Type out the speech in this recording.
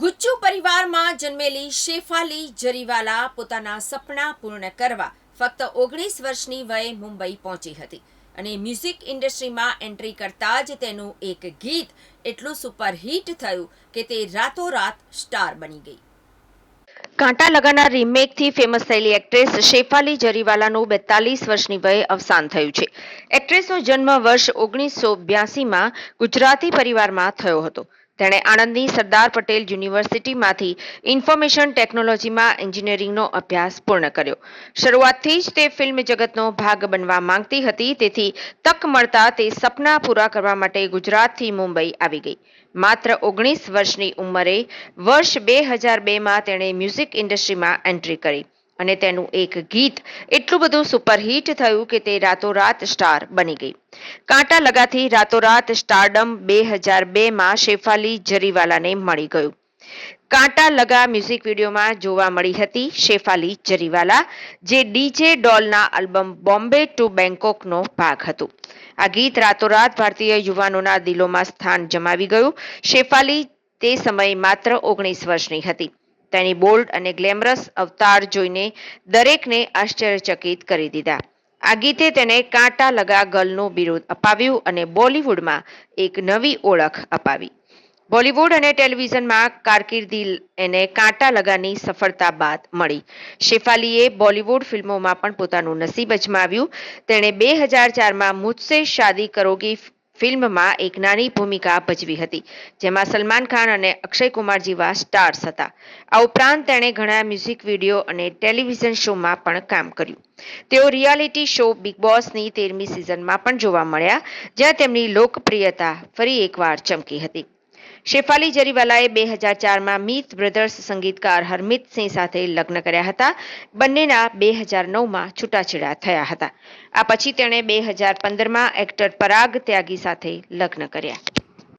ગુચ્ચુ પરિવારમાં જન્મેલી શેફાલી જરીવાલા પોતાના સપના પૂર્ણ કરવા ફક્ત ઓગણીસ વર્ષની વયે મુંબઈ પહોંચી હતી. અને મ્યુઝિક ઇન્ડસ્ટ્રીમાં એન્ટ્રી કરતા જ તેનું એક ગીત એટલું સુપરહિટ થયું કે તે રાતોરાત સ્ટાર બની ગઈ. કાંટા લગાના રીમેકથી ફેમસ થયેલી એક્ટ્રેસ શેફાલી જરીવાલાનું બેતાલીસ વર્ષની વયે અવસાન થયું છે. એક્ટ્રેસનો જન્મ વર્ષ ઓગણીસો બ્યાસીમાં ગુજરાતી પરિવારમાં થયો હતો. તેણે આણંદની સરદાર પટેલ યુનિવર્સિટીમાંથી ઇન્ફોર્મેશન ટેકનોલોજીમાં એન્જિનિયરિંગનો અભ્યાસ પૂર્ણ કર્યો. શરૂઆતથી જ તે ફિલ્મ જગતનો ભાગ બનવા માંગતી હતી, તેથી તક મળતા તે સપના પૂરા કરવા માટે ગુજરાતથી મુંબઈ આવી ગઈ. માત્ર ઓગણીસ વર્ષની ઉંમરે વર્ષ બે હજાર બેમાં તેણે મ્યુઝિક ઇન્ડસ્ટ્રીમાં એન્ટ્રી કરી. અને તેનું એક ગીત એટલું બધું સુપરહિટ થયું કે તે રાતોરાત સ્ટાર બની ગઈ. કાંટા લગાથી રાતોરાત સ્ટારડમ બે હજાર બેમાં શેફાલી જરીવાલાને મળી ગયું. કાંટા લગા મ્યુઝિક વિડીયોમાં જોવા મળી હતી શેફાલી જરીવાલા, જે ડીજે ડોલના આલ્બમ બોમ્બે ટુ બેંકોકનો ભાગ હતું. આ ગીત રાતોરાત ભારતીય યુવાનોના દિલોમાં સ્થાન જમાવી ગયું. શેફાલી તે સમયે માત્ર ઓગણીસ વર્ષની હતી. તેની બોલ્ડ અને ગ્લેમરસ અવતાર જોઈને દરેકને આશ્ચર્યચકિત કરી દીધા. આ ગીતે તેને કાંટા લગા ગર્લનું બિરુદ અપાવ્યું અને બોલિવૂડમાં એક નવી ઓળખ અપાવી. બોલિવૂડ અને ટેલિવિઝનમાં કારકિર્દી એને કાંટા લગાની સફળતા બાદ મળી. શેફાલીએ બોલિવૂડ ફિલ્મોમાં પણ પોતાનું નસીબ અજમાવ્યું. તેણે બે હજાર ચારમાં મુજસે શાદી કરોગી ફિલ્મમાં એક નાની ભૂમિકા ભજવી હતી, જેમાં સલમાન ખાન અને અક્ષય કુમાર જેવા સ્ટાર્સ હતા. આ ઉપરાંત તેણે ઘણા મ્યુઝિક વીડિયો અને ટેલિવિઝન શોમાં પણ કામ કર્યું. તેઓ રિયાલિટી શો બિગ બોસની તેરમી સિઝનમાં પણ જોવા મળ્યા, જ્યાં તેમની લોકપ્રિયતા ફરી એકવાર ચમકી હતી. શેફાલી જરીવાલાએ બે હજાર ચારમાં મીત બ્રધર્સ સંગીતકાર હરમિત સિંહ સાથે લગ્ન કર્યા હતા. બંનેના બે હજાર નવમાં છૂટાછેડા થયા હતા. આ પછી તેણે બે હજાર પંદરમાં એક્ટર પરાગ ત્યાગી સાથે લગ્ન કર્યા.